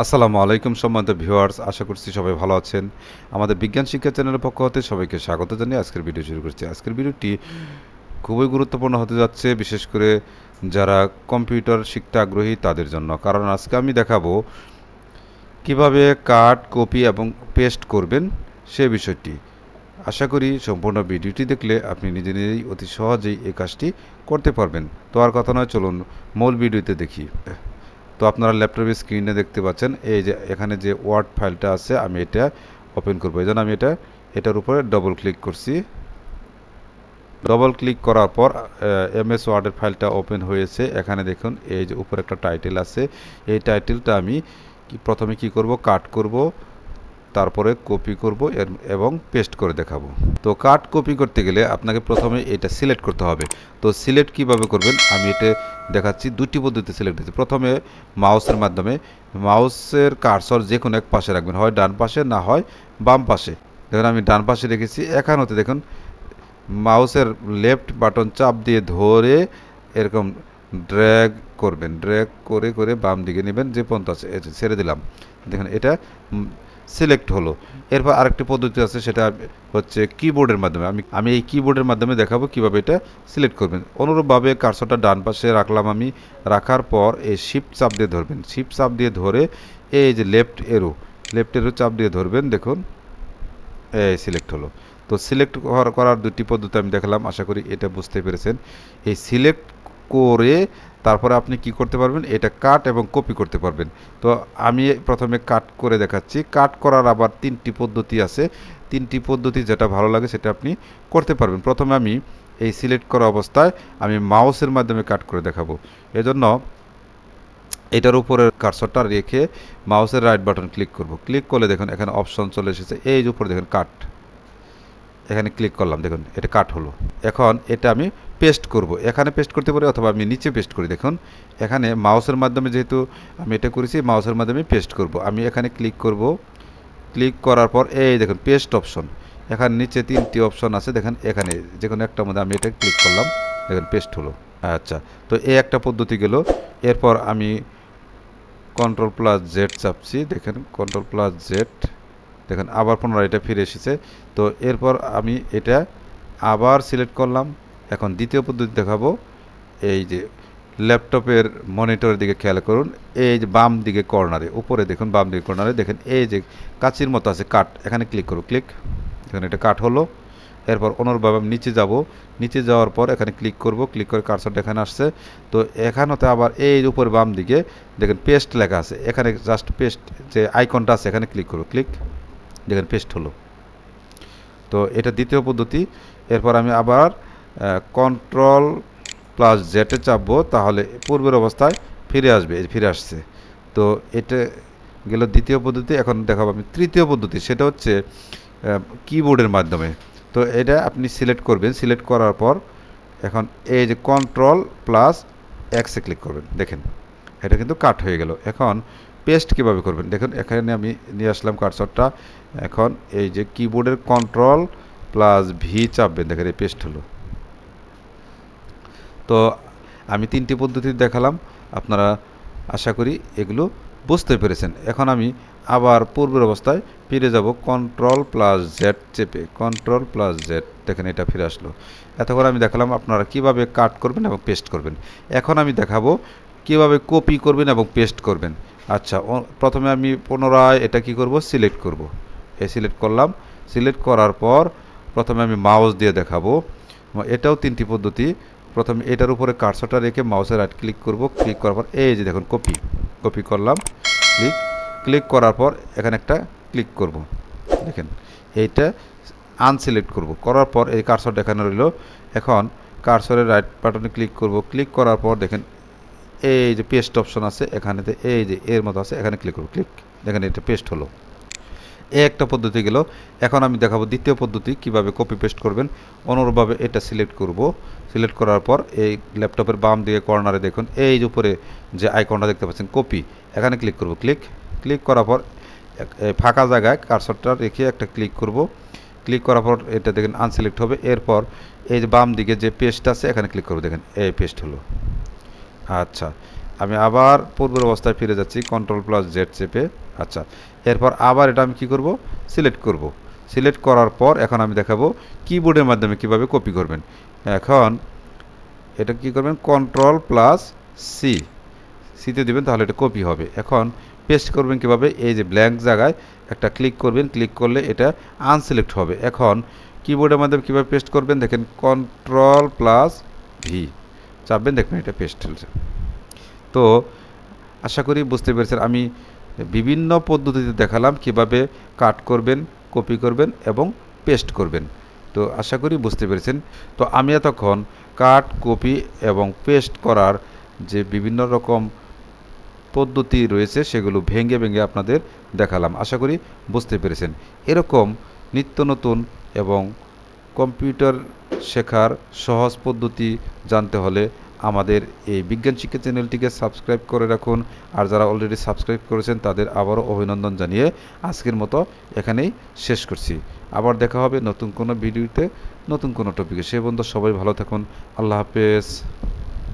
আসসালামু আলাইকুম সম্মানিত ভিউয়ার্স, আশা করছি সবাই ভালো আছেন। আমাদের বিজ্ঞান শিক্ষা চ্যানেলের পক্ষ হতে সবাইকে স্বাগত জানিয়ে আজকের ভিডিও শুরু করছি। আজকের ভিডিওটি খুবই গুরুত্বপূর্ণ হতে যাচ্ছে, বিশেষ করে যারা কম্পিউটার শিখতে আগ্রহী তাদের জন্য। কারণ আজকে আমি দেখাবো কীভাবে কাট, কপি এবং পেস্ট করবেন সে বিষয়টি। আশা করি সম্পূর্ণ ভিডিওটি দেখলে আপনি নিজে নিজেই অতি সহজেই এই কাজটি করতে পারবেন। তো আর কথা নয়, চলুন মূল ভিডিওতে দেখি। তো আপনারা ল্যাপটপের স্ক্রিনে দেখতে পাচ্ছেন, এই যে এখানে যে ওয়ার্ড ফাইলটা আছে, আমি এটা ওপেন করব। এই আমি এটা, এটার উপরে ডবল ক্লিক করছি। ডবল ক্লিক করার পর এম এস ওয়ার্ডের ফাইলটা ওপেন হয়েছে। এখানে দেখুন, এই যে উপরে একটা টাইটেল আছে। এই টাইটেলটা আমি প্রথমে কি করব? কাট করব। তারপরে কপি করব এবং পেস্ট করে দেখাবো। তো কাট কপি করতে গেলে আপনাকে প্রথমে এটা সিলেক্ট করতে হবে। তো সিলেক্ট কীভাবে করবেন? আমি এটা দেখাচ্ছি, দুটি পদ্ধতিতে সিলেক্ট দিচ্ছি প্রথমে মাউসের মাধ্যমে, মাউসের কারসর যে কোনো এক পাশে রাখবেন, হয় ডান পাশে না হয় বাম পাশে। দেখুন, আমি ডান পাশে রেখেছি। এখান হতে দেখুন, মাউসের লেফট বাটন চাপ দিয়ে ধরে এরকম ড্র্যাগ করবেন। ড্র্যাগ করে করে বাম দিকে নেবেন, যে পর্যন্ত আছে ছেড়ে দিলাম। দেখুন, এটা সিলেক্ট হলো। এরপর আরেকটি পদ্ধতি আছে, সেটা হচ্ছে কিবোর্ডের মাধ্যমে। আমি আমি এই কিবোর্ডের মাধ্যমে দেখাবো কীভাবে এটা সিলেক্ট করবেন। অনুরূপভাবে কার্সরটা ডান পাশে রাখলাম আমি। রাখার পর এই শিফট চাপ দিয়ে ধরবেন। শিফট চাপ দিয়ে ধরে এই যে লেফট এরো লেফট এরো চাপ দিয়ে ধরবেন, দেখুন, এই সিলেক্ট হলো। তো সিলেক্ট করার দুটি পদ্ধতি আমি দেখালাম, আশা করি এটা বুঝতে পেরেছেন। এই সিলেক্ট করে তারপরে আপনি কি করতে পারবেন? এটা কাট এবং কপি করতে পারবেন। তো আমি প্রথমে কাট করে দেখাচ্ছি। কাট করার আবার তিনটি পদ্ধতি আছে। তিনটি পদ্ধতি যেটা ভালো লাগে সেটা আপনি করতে পারবেন। প্রথমে আমি এই সিলেক্ট করা অবস্থায় আমি মাউসের মাধ্যমে কাট করে দেখাবো। এজন্য এটার উপরে কার্সরটা রেখে মাউসের রাইট বাটন ক্লিক করব। ক্লিক করলে দেখুন এখানে অপশন চলে এসেছে। এই উপরে দেখুন কাট এখানে ক্লিক করলাম। দেখুন, এটা কাট হলো। এখন এটা আমি পেস্ট করব। এখানে পেস্ট করতে পারি অথবা আমি নিচে পেস্ট করি। দেখুন, এখানে মাউসের মাধ্যমে যেহেতু আমি এটা করেছি, মাউসের মাধ্যমে পেস্ট করব। আমি এখানে ক্লিক করব। ক্লিক করার পর এই দেখুন, পেস্ট অপশন। এখানে নিচে তিনটি অপশন আছে। দেখেন, এখানে যে কোনো একটার মধ্যে আমি এটা ক্লিক করলাম। দেখেন, পেস্ট হলো। আচ্ছা তো এই একটা পদ্ধতি গেল। এরপর আমি কন্ট্রোল প্লাস জেড চাপছি। দেখেন, কন্ট্রোল প্লাস জেড। দেখেন, আবার পুনরায় এটা ফিরে এসেছে। তো এরপর আমি এটা আবার সিলেক্ট করলাম। এখন দ্বিতীয় পদ্ধতি দেখাবো। এই যে ল্যাপটপের মনিটরের দিকে খেয়াল করুন, এই যে বাম দিকে কর্নারে, উপরে দেখুন বাম দিকে কর্নারে, দেখেন এই যে কাচির মতো আছে কাট এখানে ক্লিক করুন, ক্লিক। এখানে এটা কাট হলো। এরপর অনুরূপভাবে আমি নিচে যাব। নিচে যাওয়ার পর এখানে ক্লিক করব, ক্লিক করে কার্সরটা এখানে আসছে। তো এখানেতে আবার এই উপরে বাম দিকে দেখেন পেস্ট লেখা আছে। এখানে জাস্ট পেস্ট যে আইকনটা আছে, এখানে ক্লিক করব ক্লিক। দেখেন পেস্ট হলো। তো এটা দ্বিতীয় পদ্ধতি। এরপর আমি আবার কন্ট্রোল প্লাস জেটে চাপবো, তাহলে পূর্বের অবস্থায় ফিরে আসবে ফিরে আসছে। তো এটা গেল দ্বিতীয় পদ্ধতি, এখন দেখাবো আমি তৃতীয় পদ্ধতি, সেটা হচ্ছে কিবোর্ডের মাধ্যমে। তো এটা আপনি সিলেক্ট করবেন সিলেক্ট করার পর এখন এই যে কন্ট্রোল প্লাস এক্সে ক্লিক করবেন, দেখেন, এটা কিন্তু কাট হয়ে গেল। এখন পেস্ট কীভাবে করবেন? দেখুন, এখানে আমি নিয়ে আসলাম কার্সরটা এখন এই যে কিবোর্ডের কন্ট্রোল প্লাস ভি চাপবেন, দেখেন, এই পেস্ট হলো। তো আমি তিনটি পদ্ধতি দেখালাম। আপনারা আশা করি এগুলো বুঝতে পেরেছেন। এখন আমি আবার পূর্বের অবস্থায় ফিরে যাব। কন্ট্রোল প্লাস জেড চেপে। কন্ট্রোল প্লাস জেড, দেখেন এটা ফিরে আসলো। এতক্ষণ আমি দেখালাম আপনারা কীভাবে কাট করবেন এবং পেস্ট করবেন। এখন আমি দেখাবো কীভাবে কপি করবেন এবং পেস্ট করবেন। আচ্ছা প্রথমে আমি পুনরায় এটা কি করব? সিলেক্ট করব। এ সিলেক্ট করলাম। সিলেক্ট করার পর প্রথমে আমি মাউস দিয়ে দেখাবো। এটাও তিনটি পদ্ধতি। প্রথমে এটার উপরে কার্সরটা রেখে মাউসে রাইট ক্লিক করব। ক্লিক করার পর, এই যে দেখুন কপি কপি করলাম ক্লিক ক্লিক করার পর এখানে একটা ক্লিক করব। দেখেন, এইটা আনসিলেক্ট করব। করার পর এই কার্সরটা দেখানো রইল। এখন কার্সরের রাইট বাটনে ক্লিক করব। ক্লিক করার পর দেখেন, এই যে পেস্ট অপশন আছে, এখানেতে এই যে এর মতো আছে, এখানে ক্লিক করব। ক্লিক দেখেন, এটা পেস্ট হলো। এই একটা পদ্ধতি গেল। এখন আমি দেখাবো দ্বিতীয় পদ্ধতি, কীভাবে কপি পেস্ট করবেন। অনুরূপভাবে এটা সিলেক্ট করব। সিলেক্ট করার পর এই ল্যাপটপের বাম দিকে কর্নারে দেখুন, এই যে উপরে যে আইকনটা দেখতে পাচ্ছেন কপি এখানে ক্লিক করব ক্লিক ক্লিক করার পর ফাঁকা জায়গায় কার্সরটা রেখে একটা ক্লিক করব। ক্লিক করার পর এটা দেখেন আনসিলেক্ট হবে। এরপর এই যে বাম দিকে যে পেস্ট আছে, এখানে ক্লিক করব। দেখেন, এই পেস্ট হলো। আচ্ছা আমি আবার পূর্বের অবস্থায় ফিরে যাচ্ছি কন্ট্রোল প্লাস জেড চেপে। আচ্ছা এরপর আবার এটা আমি কি করব? সিলেক্ট করব। সিলেক্ট করার পর এখন আমি দেখাবো কিবোর্ডের মাধ্যমে কীভাবে কপি করবেন। এখন এটা কি করবেন? কন্ট্রোল প্লাস সি সিতে দিবেন, তাহলে এটা কপি হবে। এখন পেস্ট করবেন কীভাবে? এই যে ব্ল্যাঙ্ক জায়গায় একটা ক্লিক করবেন। ক্লিক করলে এটা আনসিলেক্ট হবে। এখন কিবোর্ডের মাধ্যমে কীভাবে পেস্ট করবেন? দেখেন কন্ট্রোল প্লাস ভি চাপবেন, দেখবেন এটা পেস্ট হয়েছে তো আশা করি বুঝতে পেরেছেন। আমি বিভিন্ন পদ্ধতিতে দেখালাম কীভাবে কাট করবেন, কপি করবেন এবং পেস্ট করবেন। তো আশা করি বুঝতে পেরেছেন। তো আমি এতক্ষণ কাট, কপি এবং পেস্ট করার যে বিভিন্ন রকম পদ্ধতি রয়েছে সেগুলো ভেঙে ভেঙে আপনাদের দেখালাম। আশা করি বুঝতে পেরেছেন। এরকম নিত্য নতুন এবং কম্পিউটার শেখার সহজ পদ্ধতি জানতে হলে আমাদের এই বিজ্ঞান শিক্ষা চ্যানেলটিকে সাবস্ক্রাইব করে রাখুন। আর যারা অলরেডি সাবস্ক্রাইব করেছেন, তাদের আবারও অভিনন্দন জানিয়ে আজকের মতো এখানেই শেষ করছি। আবার দেখা হবে নতুন কোনো ভিডিওতে, নতুন কোনো টপিকে সে বন্ধু সবাই ভালো থাকুন। আল্লাহ হাফেজ।